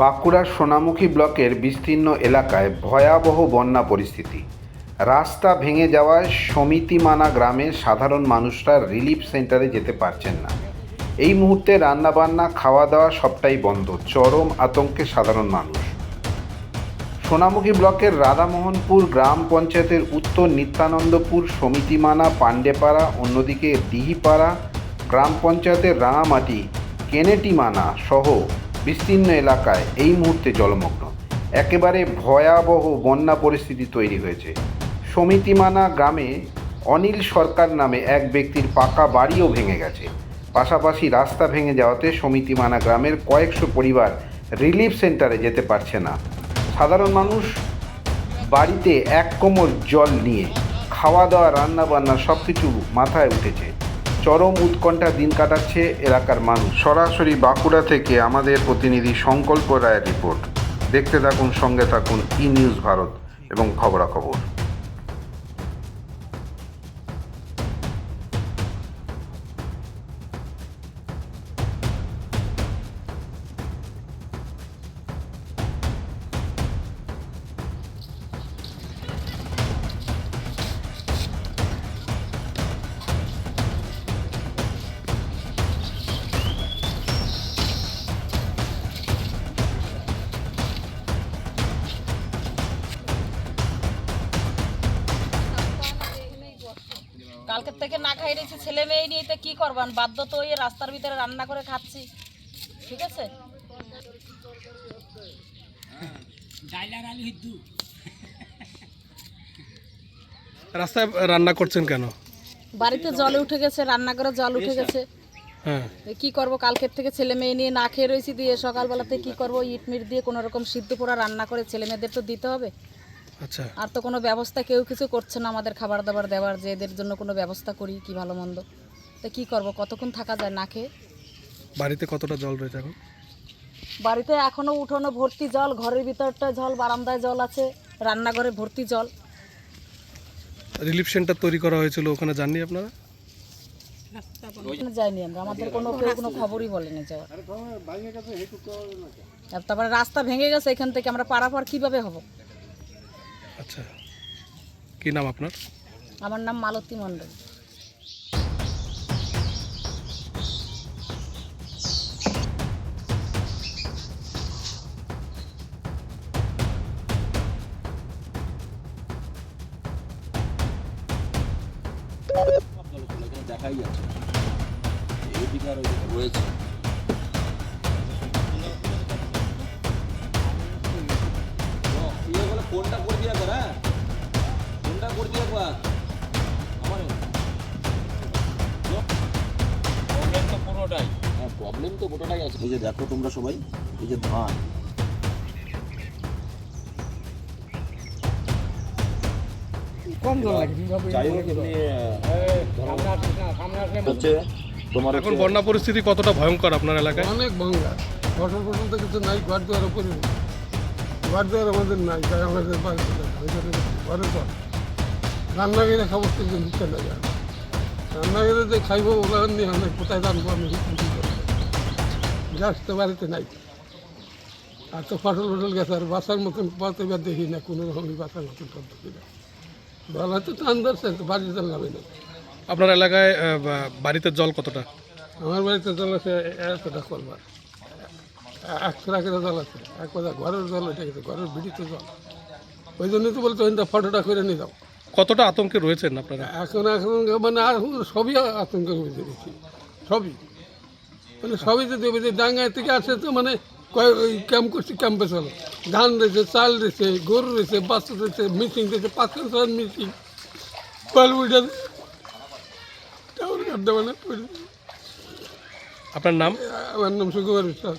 বাঁকুড়ার সোনামুখী ব্লকের বিস্তীর্ণ এলাকায় ভয়াবহ বন্যা পরিস্থিতি। রাস্তা ভেঙে যাওয়ায় সমিতিমানা গ্রামের সাধারণ মানুষরা রিলিফ সেন্টারে যেতে পারছেন না। এই মুহূর্তে রান্নাবান্না খাওয়া দাওয়া সবটাই বন্ধ। চরম আতঙ্কে সাধারণ মানুষ। সোনামুখী ব্লকের রাধামোহনপুর গ্রাম পঞ্চায়েতের উত্তর নিত্যানন্দপুর সমিতিমানা পাণ্ডেপাড়া, অন্যদিকে দিহিপাড়া, গ্রাম পঞ্চায়েতের রাঙামাটি, কেনেটিমানা সহ বিস্তীর্ণ এলাকায় এই মুহূর্তে জলমগ্ন। একেবারে ভয়াবহ বন্যা পরিস্থিতি তৈরি হয়েছে। সমিতিমানা গ্রামে অনিল সরকার নামে এক ব্যক্তির পাকা বাড়িও ভেঙে গেছে। পাশাপাশি রাস্তা ভেঙে যাওয়াতে সমিতিমানা গ্রামের কয়েকশো পরিবার রিলিফ সেন্টারে যেতে পারছে না। সাধারণ মানুষ বাড়িতে এক কোমর জল নিয়ে খাওয়া দাওয়া রান্না বান্না সব কিছু মাথায় উঠেছে। চরম উৎকণ্ঠা দিন কাটাচ্ছে এলাকার মানুষ। সরাসরি বাঁকুড়া থেকে আমাদের প্রতিনিধি সংকল্প রায়ের রিপোর্ট। দেখতে থাকুন, সঙ্গে থাকুন ই নিউজ ভারত এবং খবরাখবর। থেকে না খাই রয়েছি ছেলে মেয়ে নিয়ে তো কি করবান বাধ্য তো ওই রাস্তার ভিতরে রান্না করে খাচ্ছি। ঠিক আছে? রাস্তায় রান্না করছেন কেন? বাড়িতে জল উঠে গেছে রান্না করে জল উঠে গেছে। হ্যাঁ। কি করব? কালকের থেকে ছেলে মেয়ে নিয়ে না খেয়ে রয়েছি দিয়ে সকালবেলাতে কি করব? ইট মিট দিয়ে কোনো রকম সিদ্ধ পোড়া রান্না করে ছেলে মেয়েদের তো দিতে হবে। আচ্ছা। আর তো কোনো ব্যবস্থা কেউ কিছু করছে না আমাদের খাবার দাবার দেওয়ার যে এদের জন্য কোনো ব্যবস্থা করি কি ভালো মন্দ? তা কি করব কতক্ষণ থাকা যায় না খেয়ে? বাড়িতে কতটা জল রয়েছে এখন? বাড়িতে এখনও উঠোনো ভর্তি জল ঘরের ভিতরটা জল বারান্দায় জল আছে রান্নাঘরে ভর্তি জল। রিলিফ সেন্টার তৈরি করা হয়েছিল ওখানে যাননি আপনারা? যাইনি আমরা আমাদের কোনো কেউ কোনো খবরই বলেনি যাওয়ার। তারপরে রাস্তা ভেঙে গেছে এখান থেকে আমরা পারাপার কীভাবে হব? আচ্ছা। কি নাম আপনার? আমার নাম মালতী মণ্ডল। দেখাই যাচ্ছে এদিকে আর ওইদিকে রয়েছে ফোনটা করে হ্যাঁ ফোনটা করে দিয়া আমার প্রবলেম তো পুরোটাই হ্যাঁ প্রবলেম তো গোটাটাই আছে এই যে দেখো তোমরা সবাই এই যে ধান হচ্ছে তোমার এখন বন্যা পরিস্থিতি কতটা ভয়ঙ্কর আপনার এলাকায় অনেক ভাঙ্গা ফসল ফসল তো কিছু নাই ঘর দুয়ারও করি ঘর আমাদের নাই তাই আমাদের বাড়িতে ঘরে তো রান্না করে খাব কিন্তু দিতে না যায়। রান্না করে যে খাইবো ওগুলো নিয়ে অনেক কোথায় রানবো আমি গ্যাস তো বাড়িতে নাই। আর তো ফসল ফসল গেছে আর বাসার মতন পথে এবার দেখি না কোনো রকমই বাসার মতন পদ্ধতি না বলা তো টান ধরছে তো বাড়িতে নামে না আপনার এলাকায় বাড়িতে জল কতটা? আমার বাড়িতে জল আছে এতটা করবার একশো টাকা জল আছে এক কথা ঘরের জল উঠে গেছে ঘরের বিড়িতে জল। ওই জন্যই তো বলতো ওইটা ফটোটা করে নিয়ে যাও। কতটা আতঙ্কে রয়েছেন আপনারা? এখন এখন মানে আর সবই আতঙ্কের মধ্যে দেখি সবই। মানে সবই যদি যে ডাঙ্গায় থেকে আসে তো মানে কয় ওই ক্যাম্প করছে ক্যাম্পে চলো। ধান রয়েছে চাল রয়েছে গরু রয়েছে বাচ্চা রয়েছে মিটিং রয়েছে পাঁচ ছয় মিটিং। কল টাউন কাটতে মানে আপনার নাম? আমার নাম সুকুমার বিশ্বাস।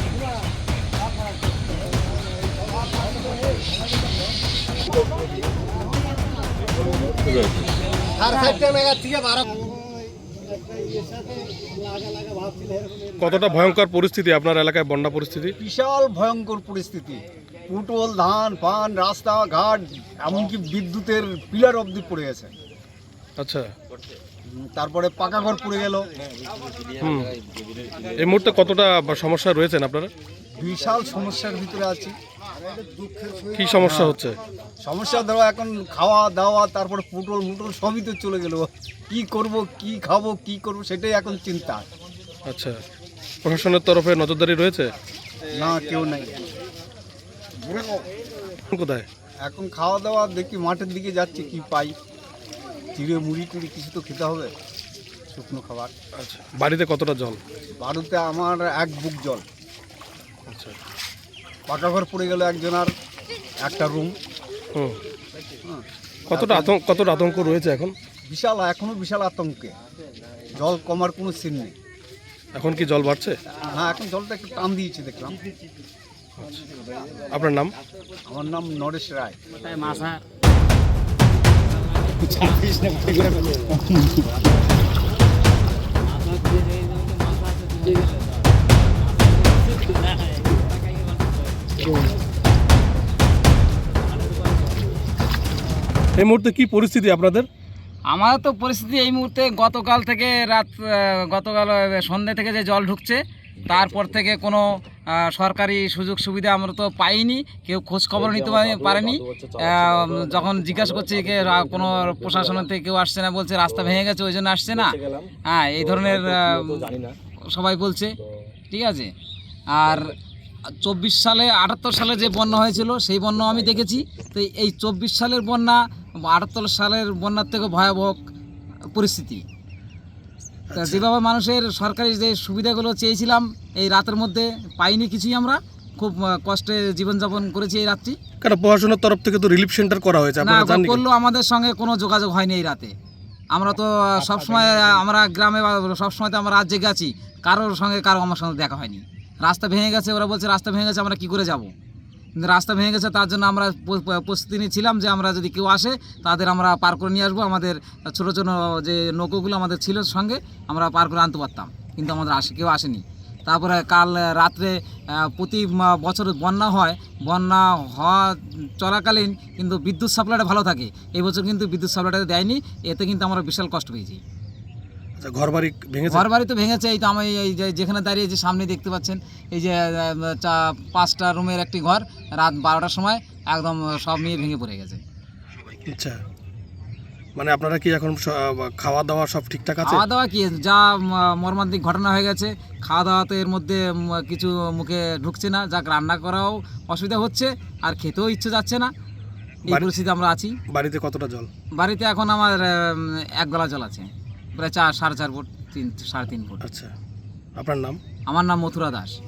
কতটা ভয়ঙ্কর পরিস্থিতি আপনার এলাকায় বন্যা পরিস্থিতি? বিশাল ভয়ঙ্কর পরিস্থিতি। পুটল ধান পান রাস্তাঘাট এমনকি বিদ্যুতের পিলার অবধি পড়ে গেছে। আচ্ছা। তারপরে পাকা ঘর পড়ে গেল। এই মুহূর্তে কতটা সমস্যা রয়েছেন আপনারা? বিশাল সমস্যার ভিতরে আছি। কি সমস্যা হচ্ছে? সমস্যা ধরো এখন খাওয়া দাওয়া তারপরে পুটল মুটল সবই তো চলে গেল। কি করব কি খাব কি করব সেটাই এখন চিন্তা। আচ্ছা। প্রশাসনের তরফে নজরদারি রয়েছে? না কেউ নাই। কোথায়? এখন খাওয়া দাওয়া দেখি মাঠের দিকে যাচ্ছে কি পাই। চিড়ে মুড়ি টুড়ি কিছু তো খেতে হবে শুকনো খাবার। আচ্ছা। বাড়িতে কতটা জল? বাড়িতে আমার এক বুক জল। পাকা ঘর পড়ে গেল একজনের একটা রুম হুম। কতটা আতঙ্ক কতটা আতঙ্ক রয়েছে এখন? বিশাল এখনও বিশাল আতঙ্কে। জল কমার কোনো সিন নেই। এখন কি জল বাড়ছে? হ্যাঁ এখন জলটা একটু টান দিয়েছে দেখলাম। আপনার নাম? আমার নাম নরেশ রায়। এই মুহূর্তে কি পরিস্থিতি আপনাদের? আমার তো পরিস্থিতি এই মুহূর্তে গতকাল থেকে রাত গতকাল সন্ধ্যে থেকে যে জল ঢুকছে তারপর থেকে কোনো সরকারি সুযোগ সুবিধা আমরা তো পাইনি কেউ খোঁজ খবর নিতে পারেনি। যখন জিজ্ঞাসা করছি কে কোনো প্রশাসনের থেকে কেউ আসছে না বলছে রাস্তা ভেঙে গেছে ওই জন্য আসছে না। হ্যাঁ এই ধরনের সবাই বলছে। ঠিক আছে? আর চব্বিশ সালে আটাত্তর সালে যে বন্যা হয়েছিল সেই বন্যা আমি দেখেছি। তো এই চব্বিশ সালের বন্যা আটাত্তর সালের বন্যার থেকে ভয়াবহ পরিস্থিতি। তা যেভাবে মানুষের সরকারি যে সুবিধাগুলো চেয়েছিলাম এই রাতের মধ্যে পাইনি কিছুই আমরা। খুব কষ্টে জীবনযাপন করেছি এই রাত্রি কেন প্রশাসনের তরফ থেকে তো রিলিফ সেন্টার করা হয়েছে না করলেও আমাদের সঙ্গে কোনো যোগাযোগ হয়নি এই রাতে। আমরা তো সবসময় আমরা গ্রামে বা সবসময় তো আমরা রাজ্যে গেছি কারোর সঙ্গে কারও আমার সঙ্গে দেখা হয়নি। রাস্তা ভেঙে গেছে, ওরা বলছে, রাস্তা ভেঙে গেছে, আমরা কি করে যাব? কিন্তু রাস্তা ভেঙে গেছে, তার জন্য আমরা প্রস্তুতি নিয়েছিলাম যে আমরা যদি কেউ আসে, তাদের আমরা পার করে নিয়ে আসব। আমাদের ছোটো ছোটো যে নৌকোগুলো আমাদের ছিল সঙ্গে, আমরা পার করে আনতে পারতাম। কিন্তু আমাদের আসে, কেউ আসেনি। তারপরে কাল রাত্রে প্রতি বছর বন্যা হয়। বন্যা হওয়া চলাকালীন কিন্তু বিদ্যুৎ সাপ্লাইটা ভালো থাকে। এই বছর কিন্তু বিদ্যুৎ সাপ্লাইটা দেয়নি। এতে কিন্তু আমরা বিশাল কষ্ট পেয়েছি। আচ্ছা, ঘর বাড়ি ভেঙেছে? ঘর তো ভেঙেছে এই তো আমি এই যে যেখানে দাঁড়িয়ে যে সামনে দেখতে পাচ্ছেন এই যে চা পাঁচটা রুমের একটি ঘর রাত বারোটার সময় একদম সব নিয়ে ভেঙে পড়ে গেছে। আচ্ছা মানে আপনারা কি এখন খাওয়া দাওয়া সব ঠিকঠাক আছে? খাওয়া দাওয়া কি যা মর্মান্তিক ঘটনা হয়ে গেছে খাওয়া দাওয়া তো এর মধ্যে কিছু মুখে ঢুকছে না যাক রান্না করাও অসুবিধা হচ্ছে আর খেতেও ইচ্ছে যাচ্ছে না এই বাড়ি- পরিস্থিতি আমরা আছি। বাড়িতে কতটা জল? বাড়িতে এখন আমার এক গলা জল আছে। প্রায় চার সাড়ে চার ফুট তিন সাড়ে তিন ফুট আচ্ছা। আপনার নাম? আমার নাম মথুরা দাস।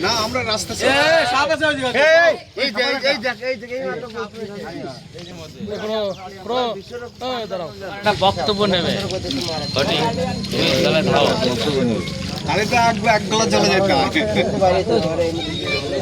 না আমরা রাস্তা বক্তব্য নেবে। তাহলে তো এক এক গলা জলে যেতে